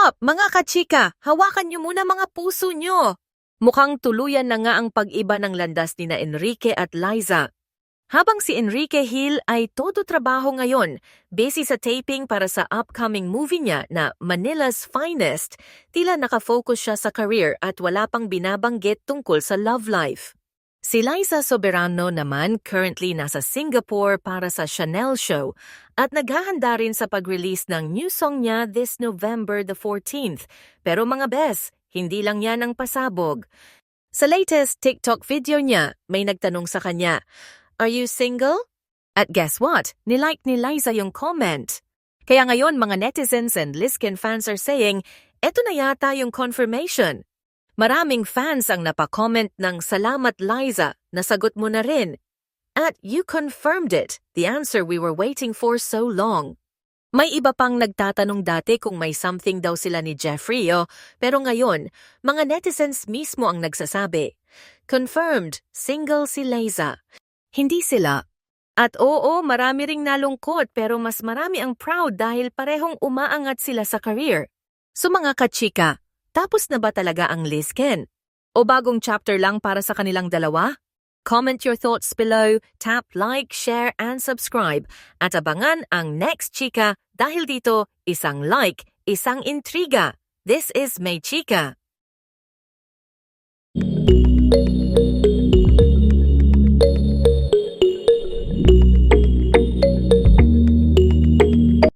Mga kachika, hawakan niyo muna mga puso niyo. Mukhang tuluyan na nga ang pag-iba ng landas ni na Enrique at Liza. Habang si Enrique Hill ay todo trabaho ngayon, busy sa taping para sa upcoming movie niya na Manila's Finest, tila nakafocus siya sa career at wala pang binabanggit tungkol sa love life. Si Liza Soberano naman currently nasa Singapore para sa Chanel show at naghahanda rin sa pag-release ng new song niya this November the 14th. Pero mga bes, hindi lang yan ang pasabog. Sa latest TikTok video niya, may nagtanong sa kanya, Are you single? At guess what? Nilike ni Liza yung comment. Kaya ngayon mga netizens and Liskin fans are saying, eto na yata yung confirmation. Maraming fans ang napakomment ng Salamat Liza, nasagot mo na rin. At you confirmed it, the answer we were waiting for so long. May iba pang nagtatanong dati kung may something daw sila ni Jeffrey, oh, pero ngayon, mga netizens mismo ang nagsasabi. Confirmed, single si Liza. Hindi sila. At oo, marami ring nalungkot pero mas marami ang proud dahil parehong umaangat sila sa career. So mga kachika, tapos na ba talaga ang Lisken? O bagong chapter lang para sa kanilang dalawa? Comment your thoughts below, tap like, share, and subscribe. At abangan ang next chika dahil dito, isang like, isang intriga. This is May Chika.